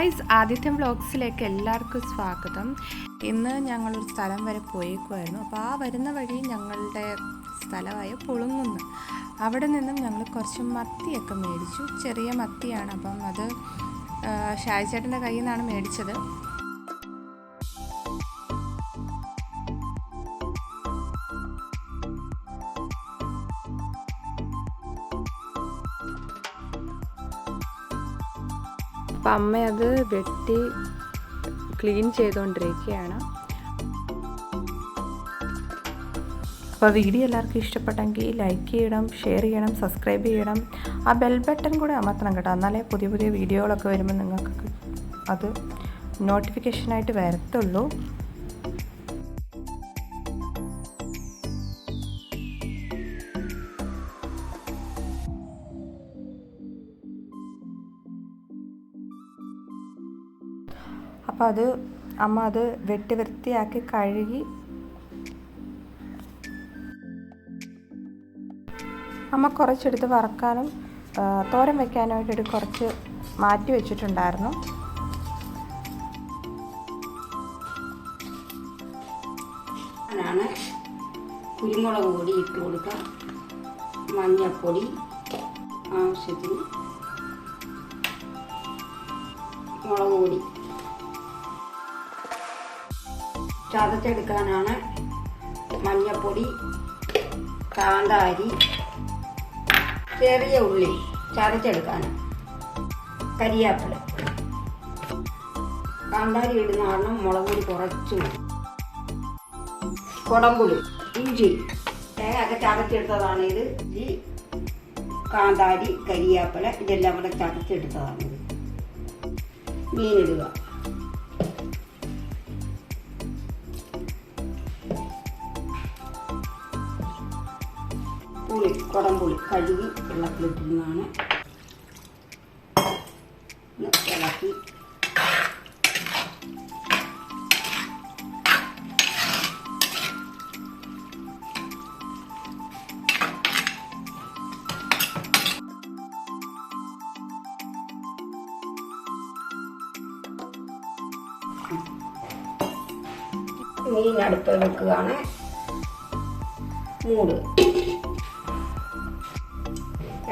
Guys ആദിത്യം വ്ളോഗ്സിലേക്ക് എല്ലാവർക്കും സ്വാഗതം. ഇന്ന് ഞങ്ങളൊരു സ്ഥലം വരെ പോയേക്കുമായിരുന്നു അപ്പോൾ ആ വരുന്ന വഴി ഞങ്ങളുടെ സ്ഥലമായ പുളുങ്ങുന്ന്. അവിടെ നിന്നും ഞങ്ങൾ കുറച്ച് മത്തിയൊക്കെ മേടിച്ചു. ചെറിയ മത്തിയാണ്. അപ്പം അത് ആ, ചേട്ടന്റെ കയ്യിൽ നിന്നാണ് മേടിച്ചത്. അപ്പം അമ്മ അത് വെട്ടി ക്ലീൻ ചെയ്തുകൊണ്ടിരിക്കുകയാണ് അപ്പോൾ വീഡിയോ എല്ലാവർക്കും ഇഷ്ടപ്പെട്ടെങ്കിൽ ലൈക്ക് ചെയ്യണം ഷെയർ ചെയ്യണം സബ്സ്ക്രൈബ് ചെയ്യണം. ആ ബെൽ ബട്ടൺ കൂടെ അമർത്തണം കേട്ടോ. എന്നാലേ പുതിയ പുതിയ വീഡിയോകളൊക്കെ വരുമ്പോൾ നിങ്ങൾക്ക് അത് നോട്ടിഫിക്കേഷനായിട്ട് വരത്തുള്ളൂ. അപ്പോൾ അത് അമ്മ അത് വെട്ടി വൃത്തിയാക്കി കഴുകി. അമ്മ കുറച്ചെടുത്ത് വറക്കാനും തോരൻ വെക്കാനായിട്ടൊരു കുറച്ച് മാറ്റി വെച്ചിട്ടുണ്ടായിരുന്നു. കുരുമുളക് പൊടി ഇട്ട് കൊടുക്കാം മഞ്ഞൾപ്പൊടി ആവശ്യത്തിന്. മുളക് പൊടി. ചതച്ചെടുക്കാനാണ് മഞ്ഞൾപ്പൊടി കാന്താരി ചെറിയ ഉള്ളി ചതച്ചെടുക്കാൻ കരിയാപ്പില. കാന്താരി ഇടുന്ന കാരണം മുളക് പൊടി കുറച്ച് കുടംപുളി ഇഞ്ചി. തേങ്ങ ഒക്കെ ചതച്ചെടുത്തതാണ് ഇത്. ഈ കാന്താരി കരിയാപ്പില ഇതെല്ലാം കൂടെ ചതച്ചെടുത്തതാണ് ഇത്. മീനിടുക. പുളി കുടംപുളി കഴുകി വെള്ളത്തിലിട്ടിരുന്നതാണ് ഇളക്കി. മീൻ അടുത്ത് വെക്കുകയാണ്. മൂട്.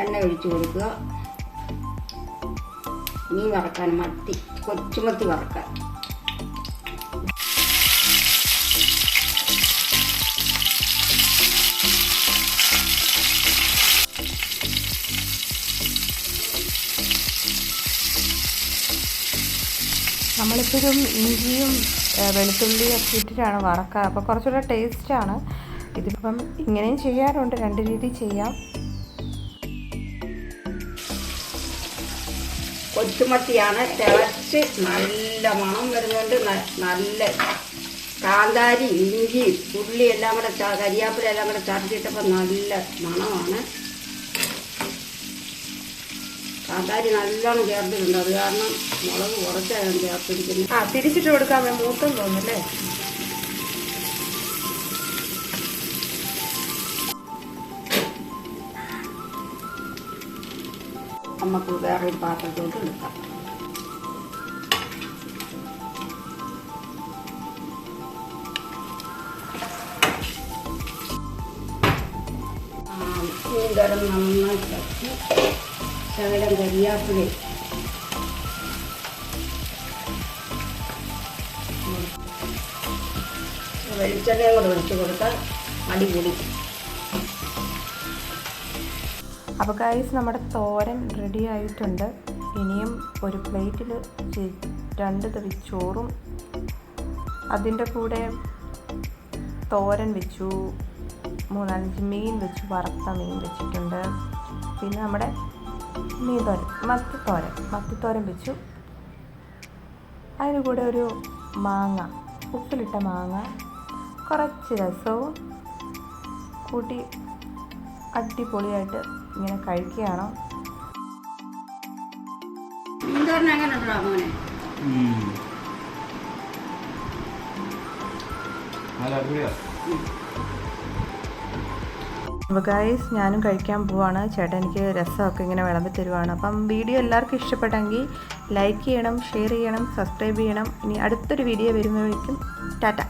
എണ്ണ ഒഴിച്ചു കൊടുക്കുക. മീൻ വറക്കാൻ മത്തി കൊച്ചുമത്തി വറക്കാൻ നമ്മളിപ്പോഴും ഇഞ്ചിയും വെളുത്തുള്ളിയും ഒക്കെ ഇട്ടിട്ടാണ് വറക്കുക അപ്പോൾ കുറച്ചുകൂടെ ടേസ്റ്റാണ് ഇതിപ്പം ഇങ്ങനെയും ചെയ്യാറുണ്ട്. രണ്ട് രീതി ചെയ്യാം. കൊച്ചുമത്തിയാണ്. തിളച്ച് നല്ല മണം വരുന്നുണ്ട്. നല്ല കാന്താരി ഇഞ്ചി ഉള്ളി എല്ലാം കൂടെ കരിയാപ്പില എല്ലാം കൂടെ ചതച്ചിട്ടപ്പോൾ നല്ല മണമാണ്. കാന്താരി നല്ലോണം ചേർത്തിട്ടുണ്ട്. അത് കാരണം മുളക് കുറച്ചാണ് ചേർത്തിരിക്കുന്നത്. ആ തിരിച്ചിട്ട് കൊടുക്കാൻ മൂത്തം തോന്നുന്നല്ലേ നമുക്ക് വേറൊരു പാത്രത്തോട്ട് എടുക്കാം. മീൻകരം നന്നായി തട്ടി ശകലം കരിയാപ്പിളി വെളിച്ചെണ്ണയും കൂടെ ഒഴിച്ച് കൊടുത്താൽ അടിപൊളി. അപ്പോൾ ഗൈസ് നമ്മുടെ തോരൻ റെഡി ആയിട്ടുണ്ട്. ഇനിയും ഒരു പ്ലേറ്റിൽ രണ്ട് തവി ചോറും അതിന്റെ കൂടെ തോരൻ വെച്ചു മൂന്നാലഞ്ച് മീൻ വെച്ചു വറുത്ത മീൻ വെച്ചിട്ടുണ്ട്. പിന്നെ നമ്മുടെ മീൻ തോരൻ മത്തിത്തോരൻ മത്തിത്തോരൻ വെച്ചു. അതിന് കൂടെ ഒരു മാങ്ങ ഉപ്പിലിട്ട മാങ്ങ കുറച്ച് രസവും കൂട്ടി അടിപൊളിയായിട്ട് ഇങ്ങനെ കഴിക്കുകയാണോ. അപ്പോൾ ഗൈസ് ഞാനും കഴിക്കാൻ പോവാണ്. ചേട്ടൻ എനിക്ക് രസമൊക്കെ ഇങ്ങനെ വിളമ്പി തരുവാണ്. അപ്പം വീഡിയോ എല്ലാവർക്കും ഇഷ്ടപ്പെട്ടെങ്കിൽ ലൈക്ക് ചെയ്യണം ഷെയർ ചെയ്യണം സബ്സ്ക്രൈബ് ചെയ്യണം. ഇനി അടുത്തൊരു വീഡിയോ വരുമ്പോഴേക്കും ടാറ്റ.